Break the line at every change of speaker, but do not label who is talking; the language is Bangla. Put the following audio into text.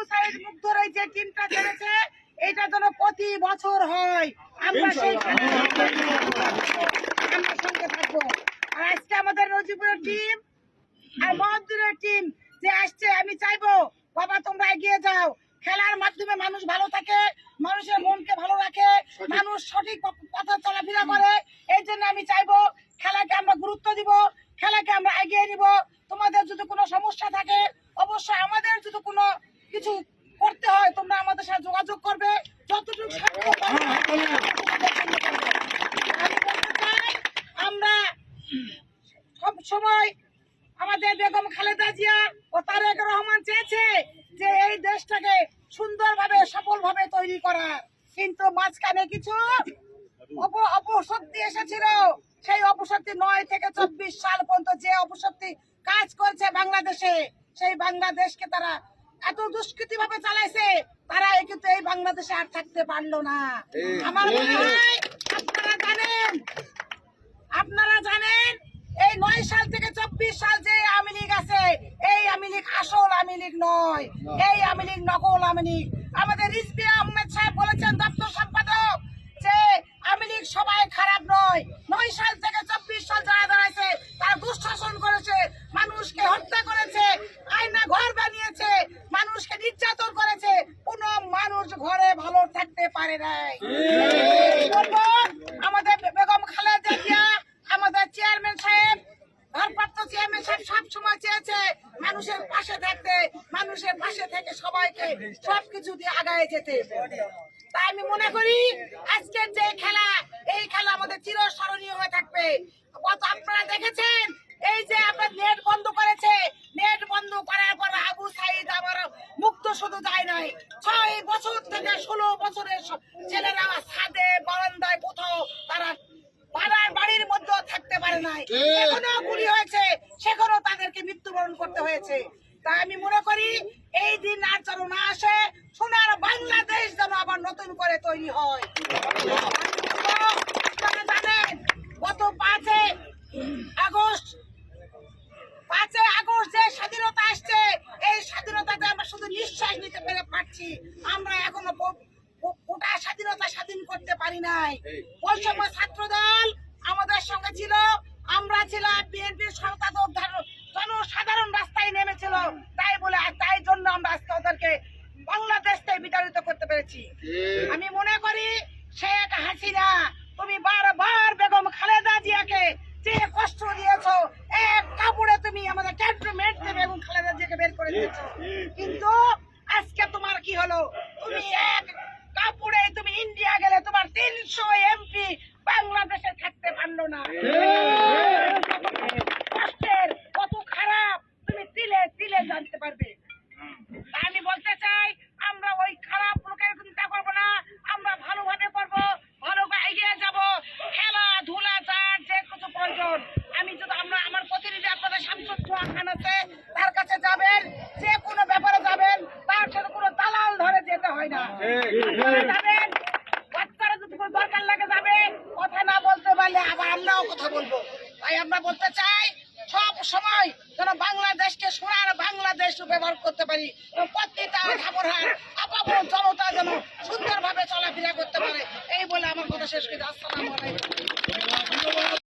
আবু সাইদ মুগ্ধর এই যে টিমটা এটা যেন প্রতি বছর হয়। আমরা সেই আমরা সঙ্গে থাকব। আর আজকে আমাদের টিম আর মহাদুরের টিম যে আসছে আমি চাইব বাবা তোমরা এগিয়ে যাও। খেলার মাধ্যমে মানুষ ভালো থাকে মানুষের মনকে ভালো রাখে মানুষ সঠিক পথ- চলাফেরা করে। এই জন্য আমি চাইব খেলাকে আমরা গুরুত্ব দিব খেলাকে আমরা এগিয়ে নিব। তোমাদের যদি কোনো সমস্যা থাকে অবশ্যই আমাদের কিছু করতে হয় তোমরা আমাদের সাথে যোগাযোগ করবে। যতটুকু বলতে চাই আমরা সব সময় আমাদের বেগম খালেদা জিয়া ও তারেক রহমান চেয়েছে যে এই দেশটাকে সুন্দরভাবে সফলভাবে তৈরি করা কিন্তু মাঝখানে কিছু অপ- অপশক্তি এসেছিল। সেই অপশক্তি নয় থেকে চব্বিশ সাল পর্যন্ত যে অপশক্তি কাজ করছে বাংলাদেশে সেই বাংলাদেশকে তারা এত দুষ্কৃতি ভাবে চালাইছে তারা কিন্তু এই বাংলাদেশে আর থাকতে পারল না। আমার মনে হয় আপনারা জানেন আপনারা জানেন এই নয় সাল থেকে চব্বিশ সাল যে আওয়ামী লীগ আছে এই আওয়ামী লীগ আসল আওয়ামী লীগ নয়। এই আওয়ামী লীগ নকল আওয়ামী লীগ। আমাদের রিজবি আহমেদ সাহেব বলেছেন দপ্তর সম্পাদক যে আওয়ামী লীগ সবাই খারাপ নয়। নয় সাল থেকে চব্বিশ সাল যারা দাঁড়াইছে তারা দুঃশাসন করেছে মানুষকে হত্যা করেছে আয়না ঘর বানিয়েছে মানুষকে নির্যাতন করেছে কোন মানুষ ঘরে ভালো থাকতে পারে নাই বলব আমাদের বেগম খালেদা জিয়া আমাদের চেয়ারম্যান সাহেব ভারপ্রাপ্ত চেয়ারম্যান সাহেব সব সময় চেয়েছে মানুষের পাশে থাকতে, মানুষের পাশে থেকে সবাইকে সবকিছু দিয়ে আগায় যেতে। তাই আমি মনে করি আজকের যে খেলা, এই খেলা আমাদের চিরস্মরণীয় হয়ে থাকবে। কত আপনারা দেখেছেন? এই যে আপনার নেট বন্ধ করেছে নেট বন্ধ করার পর আবু সাইদ আবার মুক্ত শুধু যায় নাই ছয় বছর থেকে ষোলো বছরের স- ছেলেরা ছাদে বারান্দায় কোথাও তারা পাড়ার বাড়ির মধ্যেও থাকতে পারে নাই এখনও গুলি হয়েছে তাদেরকে মৃত্যুবরণ করতে হয়েছে। তাই আমি মনে করি, এই দিন আর যেন না আসে, সোনার বাংলাদেশ যেন আবার নতুন করে তৈরি হয়। জানেন, গত পাঁচে আগস্ট পাঁচই আগস্ট যে স্বাধীনতা আসছে, এই স্বাধীনতাতে আমরা শুধু নিঃশ্বাস নিতে পেরে পারছি। আমরা এখনও গোটা স্বাধীনতা স্বাধীন করতে পারি নাই। ওই সময় আমাদের সঙ্গে ছিল, আমরা ছিলাম বিএনপির সম্পাদক ধার- জনসাধারণ রাস্তায় নেমেছিল তাই বলে আর তাই জন্য আমরা আজকে ওদেরকে বাংলাদেশ থেকে বিতাড়িত করতে পেরেছি আমি মনে করি শেখ হাসিনা তুমি বারবার বেগম খালেদা জিয়াকে যে কষ্ট দিয়েছ এক কাপড়ে তুমি আমাদের ক্যান্টনমেন্ট থেকে বেগম খালেদা জিয়াকে বের করে দিয়েছ কিন্তু আজকে তোমার কি হলো তুমি এক কাপড়ে তুমি ইন্ডিয়া গেলে তোমার তিনশো এমপি বাংলাদেশে থাকতে পারল না কষ্টের কত খারাপ তুমি তিলে তিলে জানতে পারবে তাই আমি বলতে চাই আমরা ওই খারাপ লোকের চিন্তা করব না আমরা ভালোভাবে করব ভালো করে এগিয়ে যাব খেলাধুলা যার যে কিছু প্রয়োজন আমি যদি আমরা আমার প্রতিনিধি আপনাদের শামসুর চোয়া খান আছে তার কাছে যাবেন যে কোনো ব্যাপারে যাবেন তার সাথে কোনো দালাল ধরে যেতে হয় না আপনারা যাবেন বাচ্চারা যদি দরকার লাগে যাবে কথা না বলতে পারলে আবার আমরাও কথা বলব। তাই আমরা বলতে চাই সব সময় যেন বাংলাদেশকে সোনার বাংলাদেশ ব্যবহার করতে পারি। প্রত্যেকটা খাবরহাট আপাবো জনতা যেন সুন্দরভাবে চলাফেরা করতে পারে। এই বলে আমার কথা শেষ করি। আসসালামু আলাইকুম।